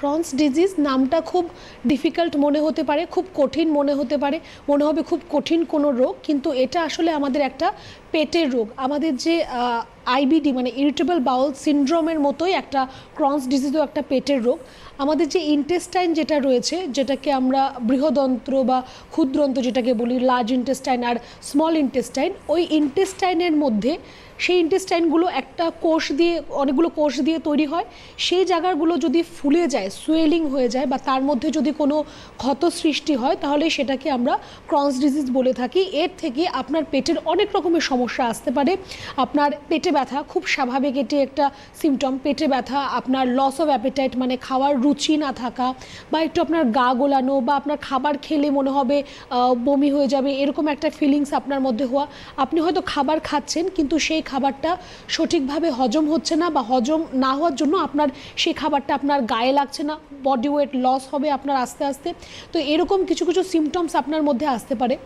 Crohn's disease নামটা খুব difficult মনে হতে পারে, খুব কঠিন মনে হতে পারে, মনে হবে খুব কঠিন কোনো রোগ, কিন্তু এটা আসলে আমাদের একটা পেটের রোগ। আমাদের যে আইবিডি মানে ইরিটেবল বাউল সিনড্রোমের মতোই একটা ক্রনস ডিজিজও একটা পেটের রোগ। আমাদের যে ইন্টেস্টাইন যেটা রয়েছে, যেটাকে আমরা বৃহদন্ত্র বা ক্ষুদ্রন্ত্র যেটাকে বলি লার্জ ইন্টেস্টাইন আর স্মল ইন্টেস্টাইন ওই ইন্টেস্টাইনের মধ্যে সেই ইন্টেস্টাইনগুলো একটা কোষ দিয়ে, অনেকগুলো কোষ দিয়ে তৈরি হয়। সেই জায়গাগুলো যদি ফুলে যায় সুয়েলিং হয়ে যায় বা তার মধ্যে যদি কোনো ক্ষত সৃষ্টি হয়, তাহলে সেটাকে আমরা ক্রনস ডিজিজ বলে থাকি। এর থেকে আপনার পেটের অনেক রকমের সমস্যা আসতে পারে। আপনার পেটে ব্যথা খুব স্বাভাবিক এটি একটা সিমটম পেটে ব্যথা, আপনার লস অফ অ্যাপেটাইট মানে খাওয়ার রুচি না থাকা বা একটু আপনার গা গোলানো বা আপনার খাবার খেলে মনে হবে বমি হয়ে যাবে, এরকম একটা ফিলিংস আপনার মধ্যে হওয়া। আপনি হয়তো খাবার খাচ্ছেন কিন্তু সেই খাবারটা সঠিকভাবে হজম হচ্ছে না বা হজম না হওয়ার জন্য আপনার সেই খাবারটা আপনার গায়ে লাগছে না বডি ওয়েট লস হবে আপনার আস্তে আস্তে। তো এরকম কিছু কিছু সিমটমস আপনার মধ্যে আসতে পারে।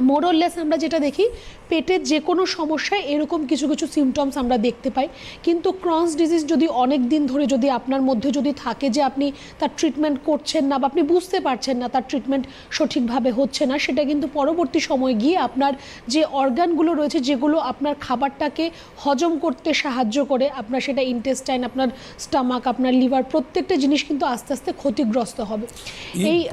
মোরললেস আমরা যেটা দেখি পেটের যে কোনো সমস্যায় এরকম কিছু কিছু সিমটমস আমরা দেখতে পাই। কিন্তু ক্রনস ডিজিজ যদি অনেক দিন ধরে যদি আপনার মধ্যে যদি থাকে যে আপনি তার ট্রিটমেন্ট করছেন না বা আপনি বুঝতে পারছেন না তার ট্রিটমেন্ট সঠিকভাবে হচ্ছে না সেটা কিন্তু পরবর্তী সময় গিয়ে আপনার যে অর্গানগুলো রয়েছে যেগুলো আপনার খাবারটাকে হজম করতে সাহায্য করে আপনার সেটা ইন্টেস্টাইন আপনার স্টামাক আপনার লিভার প্রত্যেকটা জিনিস কিন্তু আস্তে আস্তে ক্ষতিগ্রস্ত হবে। এই